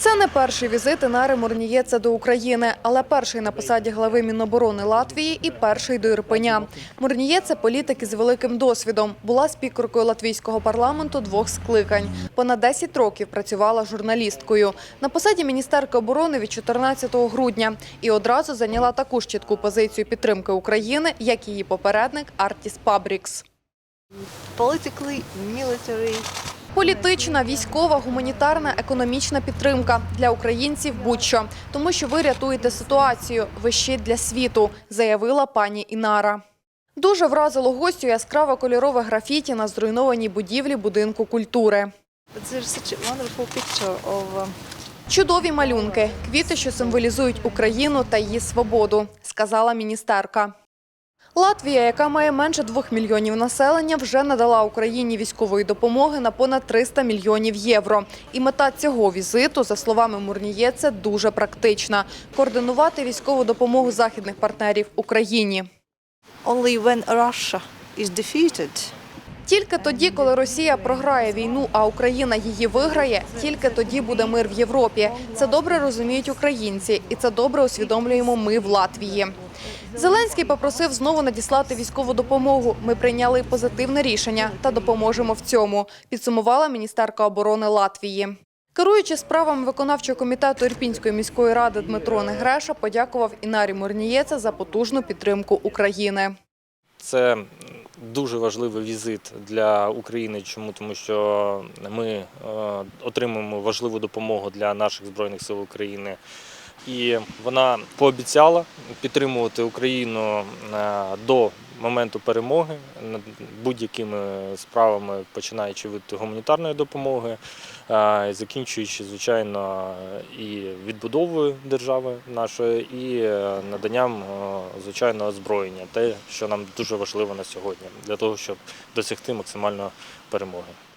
Це не перший візит Інари Мурнієце до України, але перший на посаді глави Міноборони Латвії і перший до Ірпеня. Мурнієце – політик із великим досвідом. Була спікеркою латвійського парламенту двох скликань. Понад 10 років працювала журналісткою. На посаді міністерки оборони від 14 грудня і одразу зайняла таку ж чітку позицію підтримки України, як її попередник Артіс Пабрікс. politically, military. Політична, військова, гуманітарна, економічна підтримка для українців будь-що. Тому що ви рятуєте ситуацію. Ви щит для світу, заявила пані Інара. Дуже вразило гостю яскраве кольорове графіті на зруйнованій будівлі будинку культури. Чудові малюнки, квіти, що символізують Україну та її свободу, сказала міністерка. Латвія, яка має менше двох мільйонів населення, вже надала Україні військової допомоги на понад 300 мільйонів євро. І мета цього візиту, за словами Мурнієце, дуже практична – координувати військову допомогу західних партнерів Україні. only when Russia is. Тільки тоді, коли Росія програє війну, а Україна її виграє, тільки тоді буде мир в Європі. Це добре розуміють українці, і це добре усвідомлюємо ми в Латвії. Зеленський попросив знову надіслати військову допомогу. Ми прийняли позитивне рішення та допоможемо в цьому. Підсумувала міністерка оборони Латвії. Керуючи справами виконавчого комітету Ірпінської міської ради Дмитро Негреша подякував Інарі Мурнієце за потужну підтримку України. Це дуже важливий візит для України. Чому? Тому що ми е, отримуємо важливу допомогу для наших збройних сил України. І вона пообіцяла підтримувати Україну е, до моменту перемоги над будь-якими справами, починаючи від гуманітарної допомоги, е, закінчуючи, звичайно, і відбудовою держави нашої, і е, наданням, звичайно, озброєння, те, що нам дуже важливо на сьогодні, для того, щоб досягти максимальної перемоги.